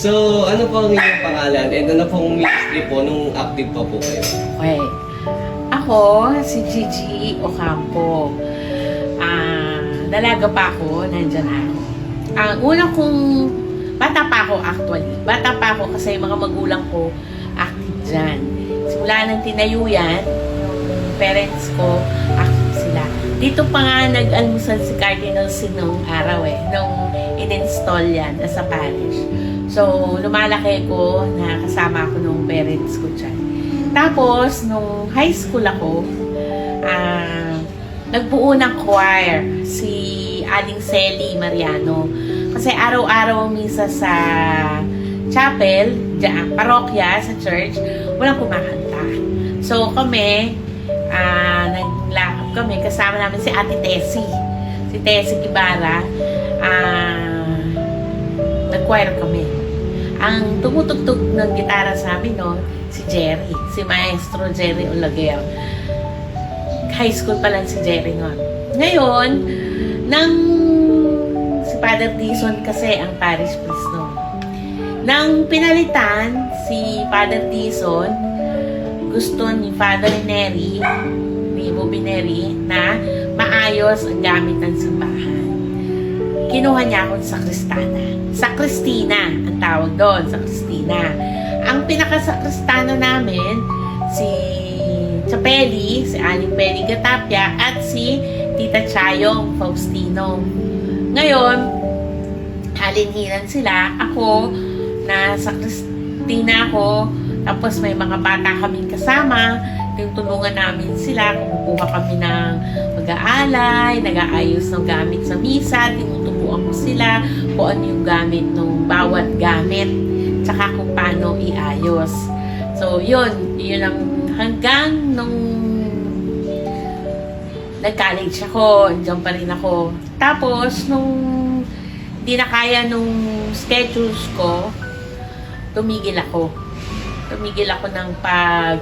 So, ano po ang inyong pangalan and ano pong ministry po nung active pa po kayo? Okay. Ako, si Gigi Ocampo. Ah, dalaga pa ako, nandyan na ako. Ang una kong, bata pa ako actually. Bata pa ako kasi mga magulang ko active dyan. Simula nang tinayo yan, yung parents ko, active sila. Dito pa nga nag-almusal si Cardinal Sin nung araw eh, nung in-install yan as a parish. So, lumalaki ko na kasama ako nung parents ko dyan. Tapos, nung high school ako, ah, nagbuo ng choir si Aling Selly Mariano. Kasi araw-araw misa sa chapel, dyan, parokya, sa church, walang kumakanta. So, kami, ah, naglakap kami, kasama namin si Ate Tessie. Si Tessie Kibara. Ah, nag-choir kami. Ang tumutugtog ng gitara sa amin no, si Jerry, si Maestro Jerry Olaguer. High school pa lang si Jerry noon. Ngayon, nang si Father Dison kasi ang parish priest noon. Nang pinalitan si Father Dison, gusto ni Father Neri, ni Bobby Neri, na maayos ang gamit ng simbahan kinuha niya akong sakristana. Sakristina ang tawag doon, sakristina. Ang pinakasakristana namin, si Chapeli, si Aling Peli Gatapia, at si Tita Chayong Faustino. Ngayon, halinhinan sila. Ako, na sakristina ako, tapos may mga bata kaming kasama, tinutulungan namin sila, kumukuha kami ng mag-aalay, nag-aayos ng gamit sa misa, tinutubuan ko sila kung ano yung gamit ng bawat gamit, tsaka kung paano iayos. So, yun, yun ang hanggang nung nag-college ako, dyan pa rin ako. Tapos, nung hindi na kaya nung schedules ko, tumigil ako. Tumigil ako ng pag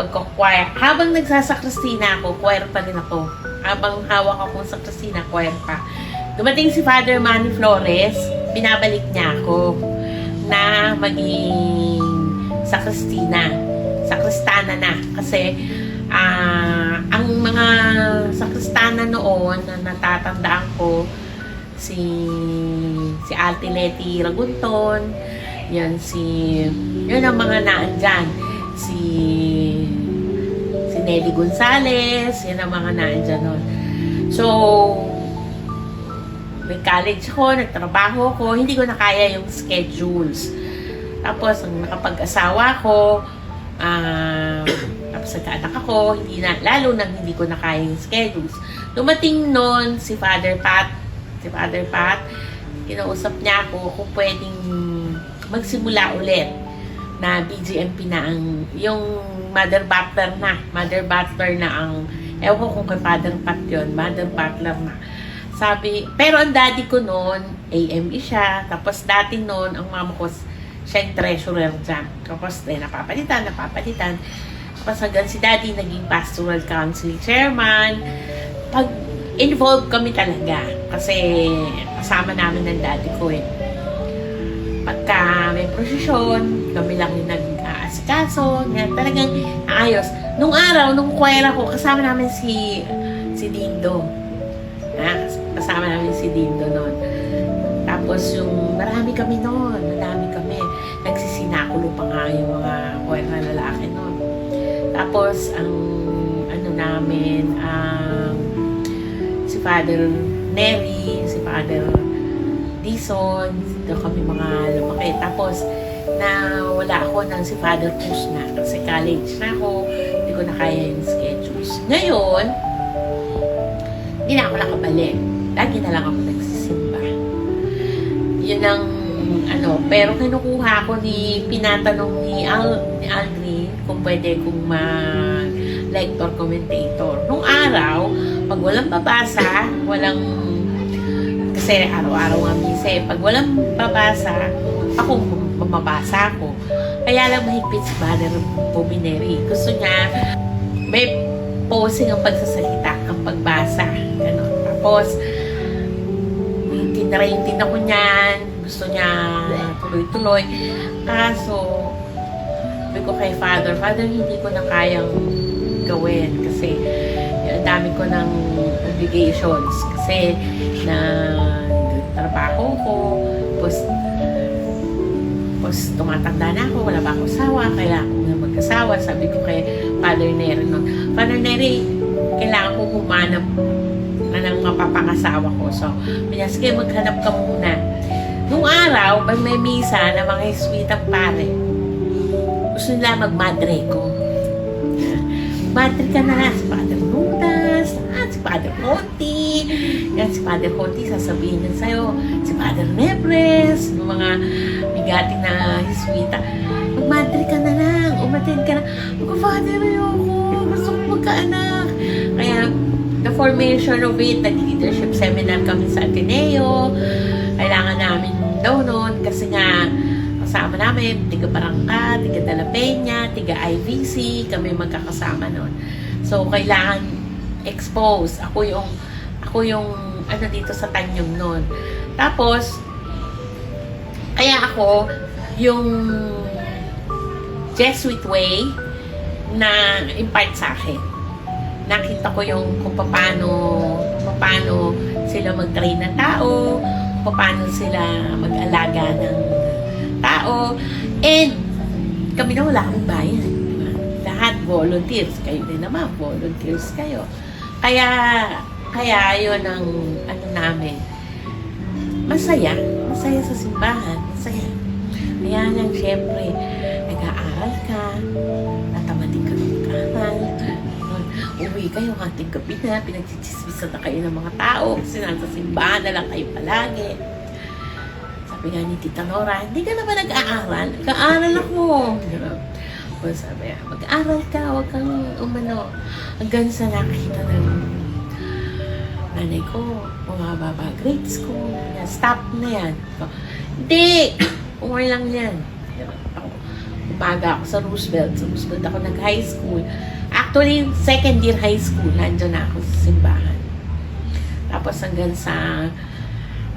pagko-choir. Habang nagsasakristina ako, choir pa rin ako. Habang hawak ako sa Christina, choir pa. Dumating si Father Manny Flores, binabalik niya ako na maging sakristina. Sakristana na. Kasi ah, ang mga sakristana noon na natatandaan ko, si si Ate Leti Ragunton, yan si yun ang mga naandyan si si Nelly Gonzales yan ang mga naandyan nun so may college ko, nagtrabaho ko, hindi ko na kaya yung schedules. Tapos, ang nakapag-asawa ko, ah, tapos nagkaanak ako, hindi na, lalo na hindi ko na kaya yung schedules. Dumating noon si Father Pat, si Father Pat, kinausap niya ako kung pwedeng magsimula ulit na BGMP na ang yung Mother Butler na Mother Butler na ang ewan ko kung kay Father Pat yun Mother Butler na sabi pero ang daddy ko noon AME siya. Tapos dati noon ang mama ko siya yung treasurer dyan. Tapos eh, napapalitan napapalitan. Tapos hanggang si daddy naging pastoral council chairman. Pag involved kami talaga kasi kasama namin ng daddy ko eh. Pagka may prosesyon, kami lang yung nag-aasikaso, talagang ayos. Nung araw, nung choir ako, kasama namin si si Dindo. Kasama namin si Dindo noon. Tapos yung marami kami noon, marami kami. Nagsisinakulo pa nga yung mga choir na lalaki noon. Tapos ang ano namin, ang si Father Neri, si Father Dison, dito kami mga lumaki. Tapos, na wala ako ng si Father Cruz na kasi college na ako, hindi ko na kaya yung schedules. Ngayon, hindi na ako nakabalik. Lagi na lang ako nagsisimba. Yun ang ano, pero kinukuha ko ni, pinatanong ni, Al, ni Aldrin kung pwede kong ma lector commentator. Nung araw, pag walang babasa, walang kasi araw-araw nga misa eh. Pag walang babasa, ako mamabasa ako. Kaya lang mahigpit si Banner Pomineri. Gusto niya, may posing ang pagsasalita, ang pagbasa. Ganon. Tapos, tinrain din ako niyan. Gusto niya tuloy-tuloy. Kaso, sabi ko kay Father, Father, hindi ko na kayang gawin kasi ang dami ko ng obligations kasi na trabaho ko tapos tapos tumatanda na ako wala pa akong asawa kailangan ko na mag-asawa sabi ko kay Father nun Father Neri kailangan ko humanap na ng mapapangasawa ko so kaya sige maghanap ka muna nung araw pag may misa na mga sweet ang pare gusto nila magmadre ko Madre ka na lang si Father Ludas, at si Father Conti. Yan, si Father Conti, sasabihin niya sa'yo, si Father Nebres, mga bigating na hiswita. Magmadre ka na lang, umatin ka na. Ako, Father, ayoko, gusto ko magkaanak. Formation of it, nag-leadership seminar kami sa Ateneo. Kailangan namin daw noon kasi nga kasama namin, tiga Barangka, tiga Dala Peña, tiga IVC, kami magkakasama noon. So, kailangan expose. Ako yung, ako yung, ano dito sa Tanyong noon. Tapos, kaya ako, yung Jesuit way na impart sa akin. Nakita ko yung kung paano, paano sila mag-train ng tao, paano sila mag-alaga ng tao. And kami na wala akong bayan. di ba? Lahat volunteers. Kayo din naman, volunteers kayo. Kaya, kaya yun ang ano namin. Masaya. Masaya sa simbahan. Masaya. Kaya lang, syempre, nag-aaral ka, natamating ka ng aral, uwi kayo ating gabi na, pinagchichismisan na kayo ng mga tao, kasi nasa simbahan na lang kayo palagi. Sabi nga ni Tita Nora, hindi ka naman nag-aaral. Nag-aaral ako. O sabi, mag-aaral ka, huwag kang umano. Hanggang sa nakita ng nanay ko, bumababa grades ko. Stop na yan. Hindi! Umay lang yan. Umaga ako sa Roosevelt. Sa Roosevelt ako nag-high school. Actually, second year high school, nandiyan na ako sa simbahan. Tapos hanggang sa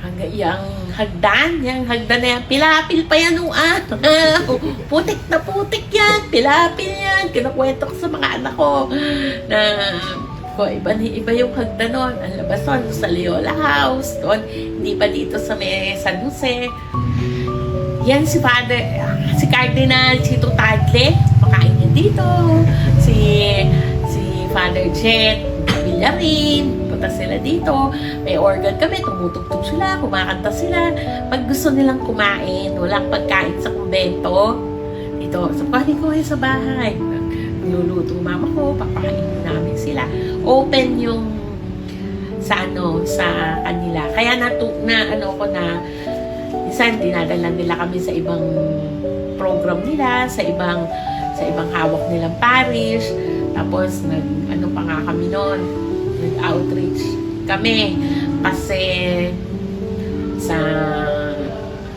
hanggang yung hagdan, yung hagdan na yan, pilapil pa yan nung araw. putik na putik yan, pilapil yan. Kinukwento ko sa mga anak ko na ko iba, iba yung hagdan nun. Ang labas nun, sa Leola House, doon, hindi pa dito sa may San Jose. Yan si Father, si Cardinal Chito Tagle, pakain niya dito. Si, si Father Jet, Villarin, punta sila dito. May organ kami, tumutugtog sila, kumakanta sila. Pag gusto nilang kumain, walang pagkain sa kumbento, dito, sa pwede ko sa bahay. Niluluto mama ko, papakainin namin sila. Open yung sa ano, sa kanila. Kaya natu na ano ko na minsan dinadala nila kami sa ibang program nila, sa ibang sa ibang hawak nilang parish. Tapos nag ano pa nga kami noon, nag-outreach kami kasi sa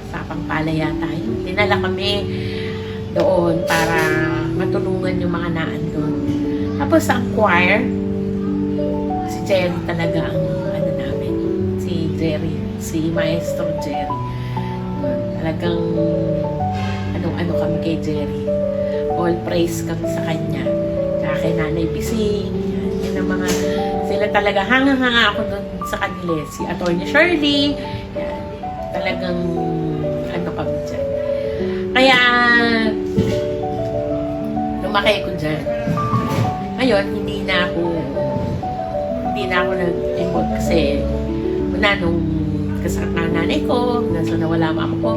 sa Pampala yata yun. Dinala kami doon para matulungan yung mga naan doon. Tapos ang choir, si Jerry talaga ang ano namin, si Jerry, si Maestro Jerry. Talagang anong-ano kami kay Jerry. All praise kami sa kanya. Tsaka kay Nanay Pising. Yan, ang mga, sila talaga, hanga-hanga ako doon sa kanila. Si Atty. Shirley. Yan, talagang ano kami dyan. Kaya, lumaki ko dyan. Ngayon, hindi na ako, hindi na ako nag-involve kasi una nung kasakit na nanay ko, nasa nawala mama ko,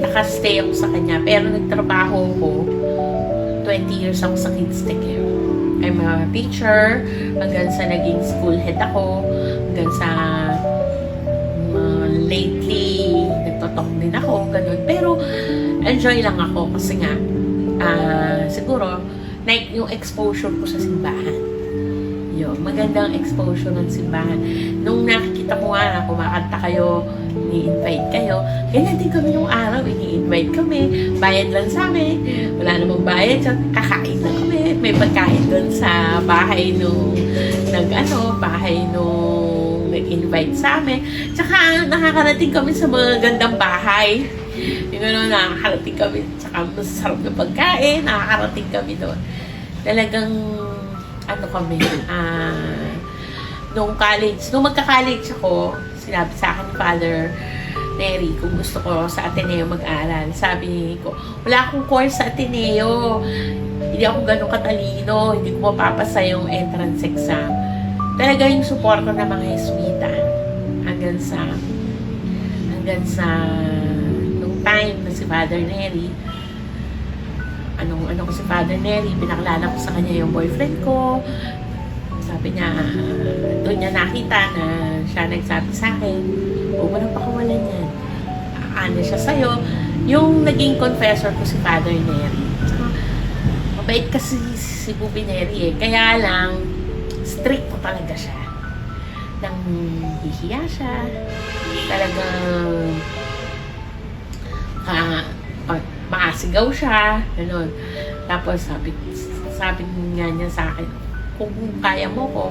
nakastay ako sa kanya. Pero nagtrabaho ko, 20 years ako sa Kids Take Care. I'm a teacher, hanggang sa naging school head ako, hanggang sa uh, lately, nagtotalk din ako, ganun. Pero, enjoy lang ako kasi nga, ah, siguro, like yung exposure ko sa simbahan. Yun, magandang exposure ng simbahan. Nung nakikita ko nga na kumakanta kayo, ni-invite kayo, ganyan din kami nung araw, ini-invite kami, bayad lang sa amin, wala namang bayad, so kakain lang kami, may pagkain doon sa bahay nung, nag ano, bahay nung nag-invite sa amin. Tsaka nakakarating kami sa mga gandang bahay. Yung ano, nakakarating kami, tsaka masarap na pagkain, nakakarating kami doon. Talagang, ano kami, ah, nung college, nung magka-college ako, sinabi sa akin Father Neri kung gusto ko sa Ateneo mag-aral. Sabi ko, wala akong course sa Ateneo. Hindi ako ganun katalino. Hindi ko mapapasa yung entrance exam. Talaga yung suporta ng mga Jesuita hanggang sa hanggang sa nung time na si Father Neri anong ano ko si Father Neri pinakalala ko sa kanya yung boyfriend ko sabi niya, doon niya nakita na siya nagsabi sa akin, mo nang pakawalan yan. Ano siya sa'yo. Yung naging confessor ko si Father Neri. Tsaka, mabait kasi si Bubi Neri eh. Kaya lang, strict po talaga siya. Nang hihiya siya. Talagang, ka, pag maasigaw siya, ganun. Tapos sabi, sabi nga niya sa akin, kung kaya mo ko,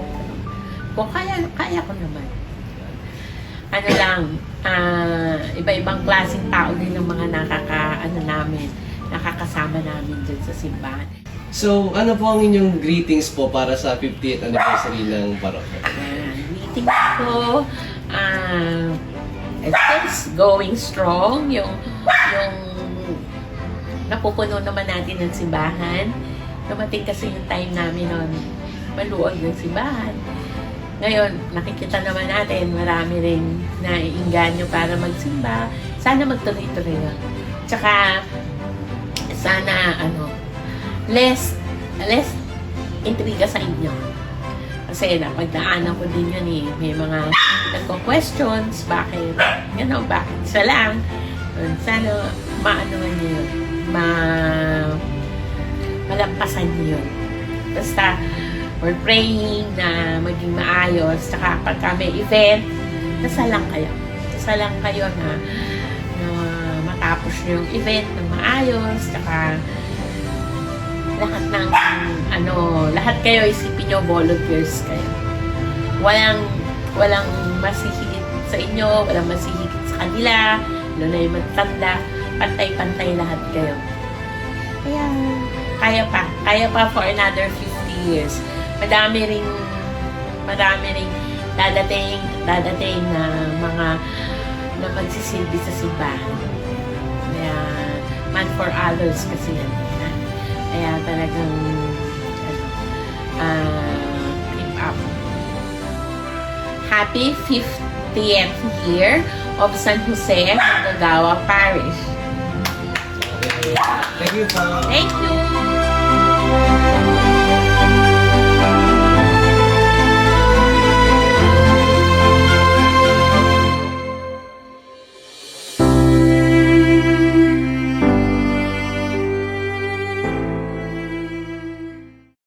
kung kaya, kaya ko naman. Ano lang, ah, iba-ibang klaseng tao din ng mga nakaka, ano namin, nakakasama namin dyan sa simbahan. So, ano po ang inyong greetings po para sa 50th anniversary ng parokya? Ayan, meeting ko, ah, it's going strong, yung, yung napupuno naman natin ng simbahan. Dumating kasi yung time namin nun, maluwag ng simbahan. Ngayon, nakikita naman natin, marami rin naiinganyo para magsimba. Sana magtuloy-tuloy lang. Tsaka, sana, ano, less, less intriga sa inyo. Kasi napagdaanan ko din yun eh. May mga nagko-questions, bakit, you know, bakit isa lang. Sana, maano niyo yun, ma, malampasan yun. Basta, we're praying na maging maayos. Tsaka pagka may event, dasal lang kayo. Dasal lang kayo na, na matapos yung event ng maayos. Tsaka lahat ng ano, lahat kayo isipin nyo volunteers kayo. Walang walang masihigit sa inyo, walang masihigit sa kanila, lalo na yung matanda, pantay-pantay lahat kayo. Kaya, kaya pa, kaya pa for another 50 years. Madami ring, madami ring dadating, dadating na mga na magsisilbi sa simbahan. Kaya, man for others kasi yan. Kaya talagang, ah, keep up. Happy 50th year of San Jose, Manggagawa Parish. Thank you. Thank you!